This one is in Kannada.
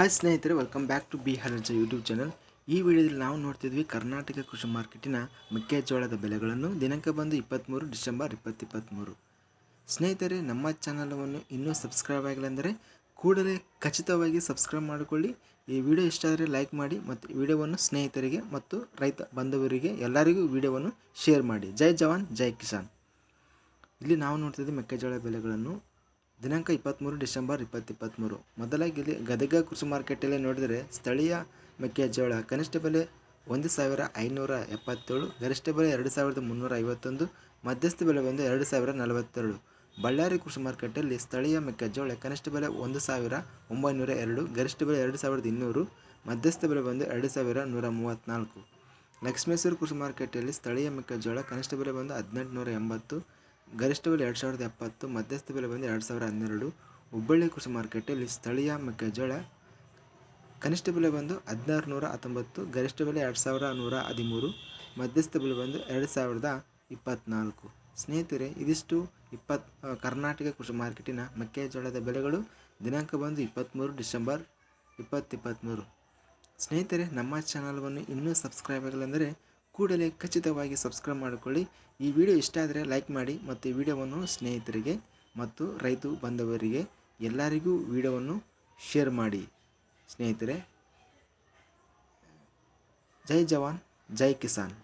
ಹಾಯ್ ಸ್ನೇಹಿತರೆ ವೆಲ್ಕಮ್ ಬ್ಯಾಕ್ ಟು ಬಿ ಹರಜ ಯೂಟ್ಯೂಬ್ ಚಾನಲ್ ಈ ವಿಡಿಯೋದಲ್ಲಿ ನಾವು ನೋಡ್ತಿದ್ವಿ ಕರ್ನಾಟಕ ಕೃಷಿ ಮಾರ್ಕೆಟಿನ ಮೆಕ್ಕೆಜೋಳದ ಬೆಲೆಗಳನ್ನು ದಿನಾಂಕ ಬಂದು ಇಪ್ಪತ್ತ್ಮೂರು ಡಿಸೆಂಬರ್ ಇಪ್ಪತ್ತಿಪ್ಪತ್ತ್ಮೂರು ಸ್ನೇಹಿತರೆ, ನಮ್ಮ ಚಾನಲನ್ನು ಇನ್ನೂ ಸಬ್ಸ್ಕ್ರೈಬ್ ಆಗಿಲ್ಲಂದರೆ ಕೂಡಲೇ ಖಚಿತವಾಗಿ ಸಬ್ಸ್ಕ್ರೈಬ್ ಮಾಡಿಕೊಳ್ಳಿ. ಈ ವಿಡಿಯೋ ಇಷ್ಟ ಆದರೆ ಲೈಕ್ ಮಾಡಿ ಮತ್ತು ವಿಡಿಯೋವನ್ನು ಸ್ನೇಹಿತರಿಗೆ ಮತ್ತು ರೈತ ಬಾಂಧವರಿಗೆ ಎಲ್ಲರಿಗೂ ವಿಡಿಯೋವನ್ನು ಶೇರ್ ಮಾಡಿ. ಜೈ ಜವಾನ್, ಜೈ ಕಿಸಾನ್. ಇಲ್ಲಿ ನಾವು ನೋಡ್ತಿದ್ವಿ ಮೆಕ್ಕೆಜೋಳ ಬೆಲೆಗಳನ್ನು ದಿನಾಂಕ ಇಪ್ಪತ್ತ್ಮೂರು ಡಿಸೆಂಬರ್ ಇಪ್ಪತ್ತಿಪ್ಪತ್ತ್ಮೂರು ಮೊದಲಾಗಿ ಗದಗ ಕೃಷಿ ಮಾರ್ಕೆಟಲ್ಲಿ ನೋಡಿದರೆ ಸ್ಥಳೀಯ ಮೆಕ್ಕೆಜೋಳ ಕನಿಷ್ಠ ಬೆಲೆ ಒಂದು ಸಾವಿರ ಐನೂರ ಎಪ್ಪತ್ತೇಳು, ಗರಿಷ್ಠ ಬೆಲೆ ಎರಡು ಸಾವಿರದ ಮುನ್ನೂರ ಐವತ್ತೊಂದು ಮಧ್ಯಸ್ಥ ಬೆಲೆ ಬಂದು ಎರಡು ಸಾವಿರ ನಲವತ್ತೆರಡು. ಬಳ್ಳಾರಿ ಕೃಷಿ ಮಾರ್ಕೆಟಲ್ಲಿ ಸ್ಥಳೀಯ ಮೆಕ್ಕೆಜೋಳ ಕನಿಷ್ಠ ಬೆಲೆ ಒಂದು ಸಾವಿರ ಒಂಬೈನೂರ ಎರಡು, ಗರಿಷ್ಠ ಬೆಲೆ ಎರಡು ಸಾವಿರದ ಇನ್ನೂರು, ಮಧ್ಯಸ್ಥ ಬೆಲೆ ಬಂದು ಎರಡು ಸಾವಿರ ನೂರ ಮೂವತ್ತ್ನಾಲ್ಕು. ಲಕ್ಷ್ಮೇಶ್ವರ ಕೃಷಿ ಮಾರ್ಕೆಟಲ್ಲಿ ಸ್ಥಳೀಯ ಮೆಕ್ಕೆಜೋಳ ಕನಿಷ್ಠ ಬೆಲೆ ಬಂದು ಹದಿನೆಂಟುನೂರ ಎಂಬತ್ತು ಗರಿಷ್ಠ ಬೆಲೆ ಎರಡು ಸಾವಿರದ ಎಪ್ಪತ್ತು, ಮಧ್ಯಸ್ಥ ಬೆಲೆ ಬಂದು ಎರಡು ಸಾವಿರ ಹನ್ನೆರಡು. ಹುಬ್ಬಳ್ಳಿ ಕೃಷಿ ಮಾರ್ಕೆಟಲ್ಲಿ ಸ್ಥಳೀಯ ಮೆಕ್ಕೆಜೋಳ ಕನಿಷ್ಠ ಬೆಲೆ ಬಂದು ಹದಿನಾರು ನೂರ ಹತ್ತೊಂಬತ್ತು, ಗರಿಷ್ಠ ಬೆಲೆ ಎರಡು ಸಾವಿರ ನೂರ ಹದಿಮೂರು, ಮಧ್ಯಸ್ಥ ಬೆಲೆ ಬಂದು ಎರಡು ಸಾವಿರದ ಇಪ್ಪತ್ತ್ನಾಲ್ಕು ಸ್ನೇಹಿತರೆ, ಇದಿಷ್ಟು ಇಪ್ಪತ್ತು ಕರ್ನಾಟಕ ಕೃಷಿ ಮಾರ್ಕೆಟಿನ ಮೆಕ್ಕೆಜೋಳದ ಬೆಲೆಗಳು. ದಿನಾಂಕ ಬಂದು ಇಪ್ಪತ್ತ್ಮೂರು ಡಿಸೆಂಬರ್ ಇಪ್ಪತ್ತಿಪ್ಪತ್ತ್ಮೂರು ಸ್ನೇಹಿತರೆ, ನಮ್ಮ ಚಾನಲ್ವನ್ನು ಇನ್ನೂ ಸಬ್ಸ್ಕ್ರೈಬ್ ಆಗಿಲ್ಲ ಅಂದರೆ ಕೂಡಲೇ ಖಚಿತವಾಗಿ ಸಬ್ಸ್ಕ್ರೈಬ್ ಮಾಡಿಕೊಳ್ಳಿ. ಈ ವಿಡಿಯೋ ಇಷ್ಟ ಆದರೆ ಲೈಕ್ ಮಾಡಿ ಮತ್ತು ಈ ವಿಡಿಯೋವನ್ನು ಸ್ನೇಹಿತರಿಗೆ ಮತ್ತು ರೈತ ಬಂಧವರಿಗೆ ಎಲ್ಲರಿಗೂ ವಿಡಿಯೋವನ್ನು ಶೇರ್ ಮಾಡಿ. ಸ್ನೇಹಿತರೆ, ಜೈ ಜವಾನ್, ಜೈ ಕಿಸಾನ್.